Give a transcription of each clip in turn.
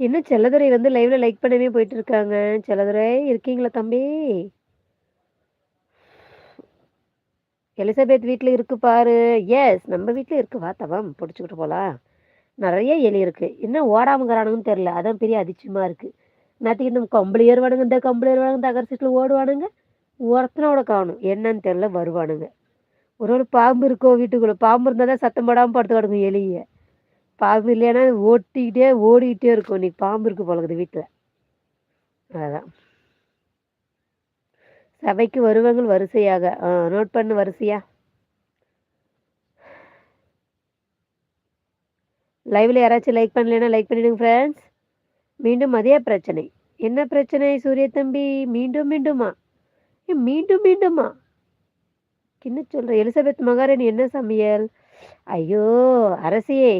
இன்னும் செல்லதுரை வந்து லைவ்ல லைக் பண்ணவே போயிட்டு இருக்காங்க. செல்லதுரை இருக்கீங்களா தம்பி? எலிசபெத் வீட்டில் இருக்கு பாரு. எஸ் நம்ம வீட்டில் இருக்கு வா தவம் பிடிச்சிக்கிட்டு போகலாம் நிறைய எலி இருக்கு. என்ன ஓடாமங்கிறானுங்கன்னு தெரில அதான் பெரிய அதிர்ச்சியமாக இருக்கு. நேத்தைக்கு இந்த கம்பளி ஏறுவானுங்க, இந்த கம்பளி ஏறுவானுங்க, இந்த அகர் ஓடுவானுங்க. ஒருத்தனோட காணும். என்னன்னு தெரில வருவானுங்க. ஒரு ஒரு பாம்பு இருக்கோ வீட்டுக்குள்ளே பாம்பு இருந்தால் தான் சத்தம் படாமல் படுத்து கிடக்கும் எலிய. பாம்பு இல்லைன்னா ஓட்டிக்கிட்டே ஓடிக்கிட்டே இருக்கும். இன்னைக்கு பாம்பு இருக்கு போலக்குது வீட்டில் அதான். சபைக்கு வருவங்கள் வரிசையாக. ஆ நோட் பண்ணு வரிசையா. லைவ்ல யாராச்சும் லைக் பண்ணலன்னா லைக் பண்ணிடுங்க ஃப்ரெண்ட்ஸ். மீண்டும் அதே பிரச்சனை. என்ன பிரச்சனை சூரிய தம்பி? மீண்டும் மீண்டுமா? ஏ மீண்டும் மீண்டுமா? என்ன சொல்ற? எலிசபெத் மகாராணி என்ன சமையல்? ஐயோ! அரசியே!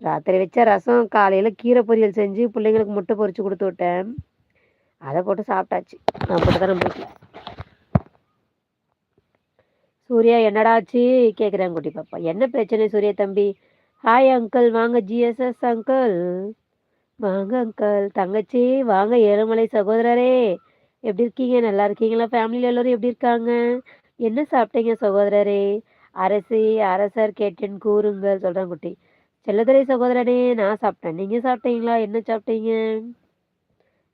ராத்திரி வச்ச ரசம், காலையில் கீரை பொரியல் செஞ்சு பிள்ளைங்களுக்கு முட்டை பொரிச்சு கொடுத்து விட்டேன். அதை போட்டு சாப்பிட்டாச்சு. அப்படிதான் நம்ம சூர்யா என்னடா ஆச்சு? கேட்குறாங்க குட்டி பாப்பா. என்ன பிரச்சனை சூர்யா தம்பி? ஹாய் அங்கிள் வாங்க ஜிஎஸ்எஸ் அங்கிள். வாங்க அங்கிள். தங்கச்சி வாங்க ஏழுமலை சகோதரரே. எப்படி இருக்கீங்க? நல்லா இருக்கீங்களா? ஃபேமிலியில் எல்லாரும் எப்படி இருக்காங்க? என்ன சாப்பிட்டீங்க சகோதரரே? அரசி, அரசர் கேட்டேன் கூறுங்கள் சொல்கிறேன் குட்டி. செல்லதுரை சகோதரனே நான் சாப்பிட்டேன். நீங்க சாப்பிட்டீங்களா? என்ன சாப்பிட்டீங்க?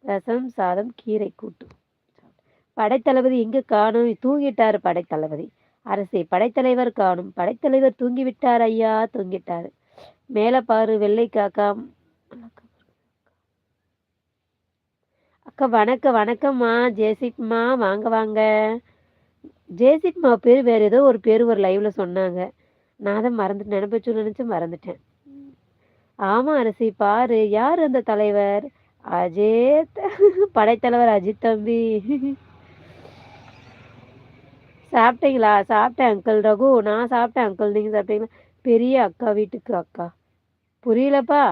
ரசம், சாதம், கீரை கூட்டு. படைத்தளபதி எங்க காணும் தூங்கிட்டாரு படைத்தளபதி. அரசே படைத்தலைவர் காணும். படைத்தலைவர் தூங்கிவிட்டார் ஐயா தூங்கிட்டாரு. மேலே பாரு வெள்ளை காக்கா. அக்கா வணக்கம் வணக்கம்மா. ஜேசிப்மா வாங்க வாங்க. ஜேசிப்மா பேர் வேற ஏதோ ஒரு பேர் ஒரு லைவ்ல சொன்னாங்க. நான் தான் மறந்துட்டேன். நினைப்பச்சு நினச்சி மறந்துட்டேன். ஆமா அரசி பாரு. யார் அந்த தலைவர்? அஜித் படைத்தலைவர் அஜித் தம்பி. சாப்பிட்டீங்களா? சாப்பிட்டேன் அங்கிள் ரகு. நான் சாப்பிட்டேன் அங்கிள். நீங்க சாப்பிட்டீங்களா? பெரிய அக்கா வீட்டுக்கு அக்கா. புரியலப்பா?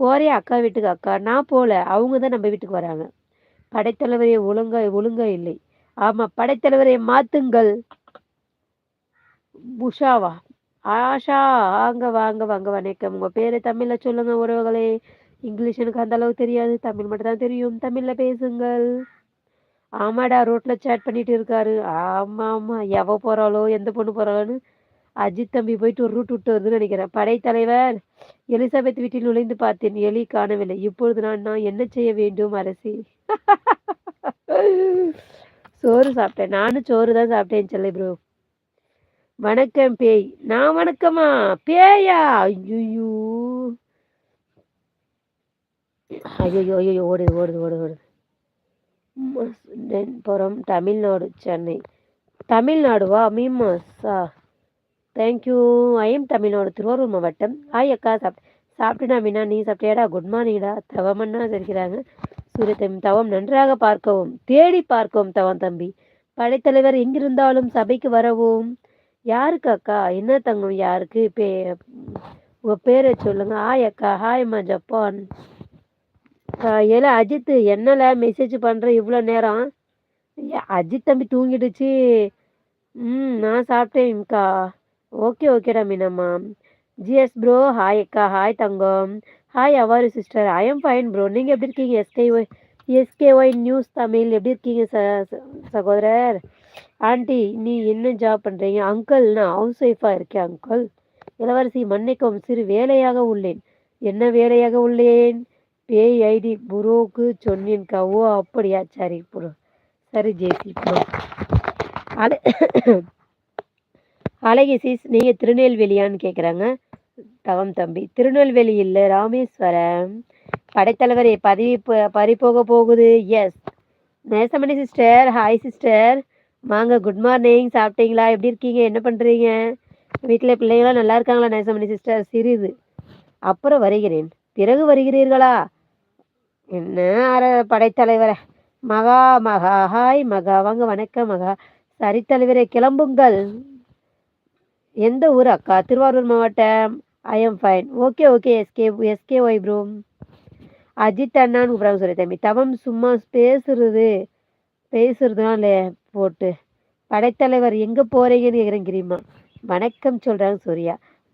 போறியா அக்கா வீட்டுக்கு அக்கா? நான் போல. அவங்க தான் நம்ம வீட்டுக்கு வராங்க. படைத்தலைவரே ஒழுங்கா ஒழுங்கா இல்லை. ஆமா படைத்தலைவரை மாத்துங்கள். உஷாவா? ஆஷா வாங்க வாங்க வாங்க வணக்கம். உங்க பேரு தமிழ்ல சொல்லுங்க உறவுகளே. இங்கிலீஷ் எனக்கு அந்த அளவுக்கு தெரியாது. தமிழ் மட்டும் தான் தெரியும். தமிழ்ல பேசுங்கள். ஆமாடா ரோட்ல சேட் பண்ணிட்டு இருக்காரு. ஆமா ஆமா. எவ போறாளோ, எந்த பொண்ணு போறாளோன்னு அஜித் தம்பி போயிட்டு ஒரு ரூட் விட்டு வருதுன்னு நினைக்கிறேன். படைத்தலைவர் எலிசபெத் வீட்டில் நுழைந்து பார்த்தேன். எலி காணவில்லை. இப்பொழுது நான் நான் என்ன செய்ய வேண்டும் அரசி? சோறு சாப்பிட்டேன். நானும் சோறு தான் சாப்பிட்டேன் செல்லை ப்ரோ. வணக்கம் பேய். நான் வணக்கமா? பேயா? ஐயோ ஐயோ ஐயோ ஓடுது ஓடுது ஓடுது ஓடுது. புறம் தமிழ்நாடு சென்னை. தமிழ்நாடுவா? மீமாஸா? Thank you. தமிழ்நாடு திருவாரூர் மாவட்டம். ஹாய் அக்கா சாப் சாப்பிட்டேனா மீனா? நீ சாப்பிட்டியாடா? குட் மார்னிங்டா. தவமன்னா தெரிகிறாங்க சூரிய தம்பி தவம் நன்றாக பார்க்கவும். தேடி பார்க்கவும் தவம் தம்பி. படைத்தலைவர் எங்கிருந்தாலும் சபைக்கு வரவும். யாருக்கு அக்கா? என்ன தங்கம் யாருக்கு? பே உங்கள் பேரை சொல்லுங்க. ஹாய் அக்கா. ஹாய்மா ஜப்பான். ஏல அஜித் என்னல மெசேஜ் பண்ணுற இவ்வளோ நேரம்? அஜித் தம்பி தூங்கிடுச்சு. ம் நான் சாப்பிட்டேன்க்கா. ஓகே ஓகேடா மீனம்மா ஜிஎஸ் ப்ரோ ஹாய் அக்கா. ஹாய் தங்கம். Hi அவாரு sister? I am fine bro. நீங்கள் எப்படி இருக்கீங்க? எஸ்கேஒய் எஸ்கேஒய் நியூஸ் தமிழ் எப்படி இருக்கீங்க ச சகோதரர்? ஆன்ட்டி நீ என்ன ஜாப் பண்றீங்க? அங்கிள் நான் ஹவுஸ் ஒய்ஃபாக இருக்கேன் அங்கிள். இளவரசி மன்னிக்கவும் சிறு வேலையாக உள்ளேன். என்ன வேலையாக உள்ளேன்? பேய் ஐடி புரோக்கு சொன்னேன்க்கா. ஓ அப்படியா? சரி புரோ சரி ஜெயசி புரோ அலை அழகி சீஸ் நீங்கள் திருநெல்வேலியான்னு கேட்குறாங்க. தவம் தம்பி. திருநெல்வேலி இல்லை ராமேஸ்வரம். படைத்தலைவரை பதவி ப பறிபோக போகுது. Yes. Nesamani sister. Hi sister. வாங்க குட் மார்னிங். சாப்பிட்டீங்களா? எப்படி இருக்கீங்க? என்ன பண்ணுறீங்க வீட்டில் பிள்ளைங்களாம் நல்லா இருக்காங்களா நேசமணி சிஸ்டர்? சிறிது. அப்புறம் வருகிறேன். பிறகு வருகிறீர்களா? என்ன அர படைத்தலைவரே. மகா மகா ஹாய் மகா. வாங்க வணக்கம் மகா. சரி தலைவரே கிளம்புங்கள். எந்த ஊர் அக்கா? திருவாரூர் மாவட்டம். I am fine. Okay okay SK SKY bro. Ajith அண்ணான்னு கூப்பிட்றாங்க சொல்லி தம்பி. தவம் சும்மா பேசுறது. பேசுறதுனால போட்டு. படைத்தலைவர் எங்க போறீங்கன்னு இறங்கிறீமா வணக்கம் சொல்றாங்க சூர்யா.